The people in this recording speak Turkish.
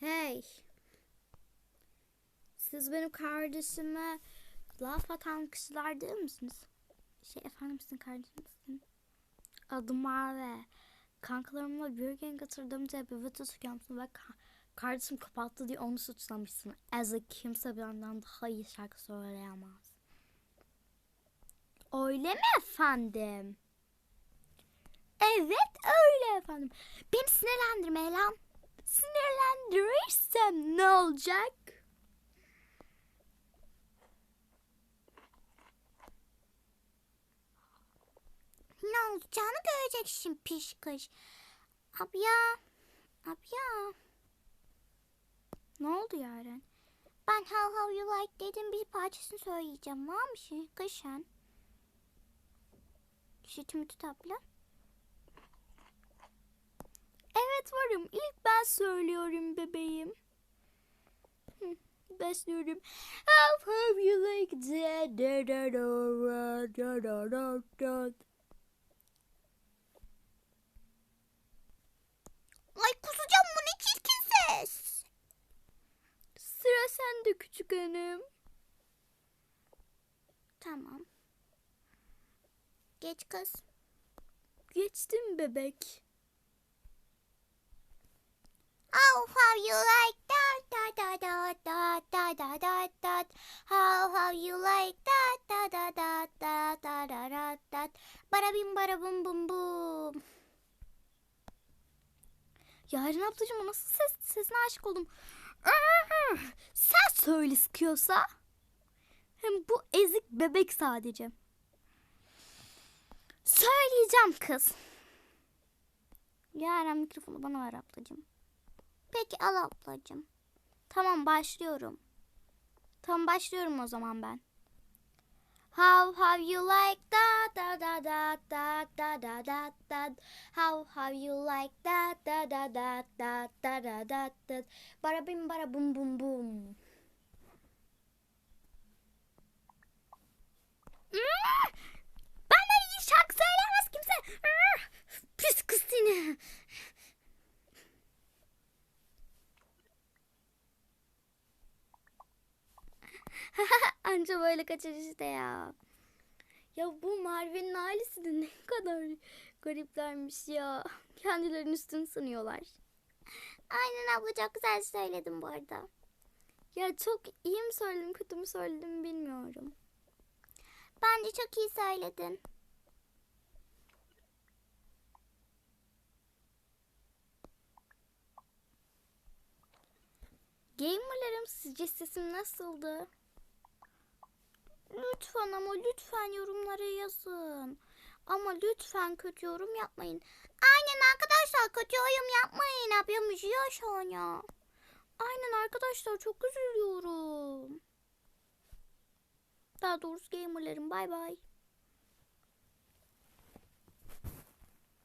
Hey. Siz benim kardeşime laf atan kişiler değil misiniz? Şey efendim sizin kardeşinizsin. Adım Merve. Kankalarımla bir gün bir video çekiyormuşsun ve ka- kardeşim kapattı diye onu suçlamışsın. As kimse benden daha iyi şarkı söyleyemez. Öyle mi efendim? Evet öyle efendim. Beni sinirlendirme lan. Sinirlendirirsem ne olacak? Ne olacağını göreceksin piş kış. Abi ya. Abi ya. Ne oldu Yaren? Ben How How You Like dedim bir parçasını söyleyeceğim. Var mı şey? Kışan. Sütümü tut abla. Varım. İlk ben söylüyorum bebeğim. Hı, Başlıyorum. How have you like that? Da, da, da, da, da, da, da. Ay kusacağım bu ne çirkin ses. Sıra sende küçük hanım. Tamam. Geç kız. Geçtim bebek. Bara bim bara bum bum Yarın ablacığım nasıl ses, sesine aşık oldum. Sen söyle sıkıyorsa. Hem bu ezik bebek sadece. Söyleyeceğim kız. Yaren mikrofonu bana ver ablacığım. Peki al ablacığım. Tamam başlıyorum. Tamam başlıyorum o zaman ben. How have you like that da da da da da da How have you like that da da da da da da da da Bara bim bara bum bum bum Hmm, Benden iyi şarkı söyleyemez kimse. Hmm, Pis kız seni. Anca böyle kaçar işte ya. Ya bu Merve'nin ailesi de ne kadar gariplermiş ya. Kendilerinin üstün sanıyorlar. Aynen abla çok güzel söyledim bu arada. Ya çok iyi mi söyledim kötü mü söyledim bilmiyorum. Bence çok iyi söyledin. Gamerlarım sizce sesim nasıldı? Lütfen ama lütfen yorumlara yazın. Ama lütfen kötü yorum yapmayın. Aynen arkadaşlar kötü yorum yapmayın. An ya. Aynen arkadaşlar çok üzülüyorum. Daha doğrusu gamerlarım bay bay.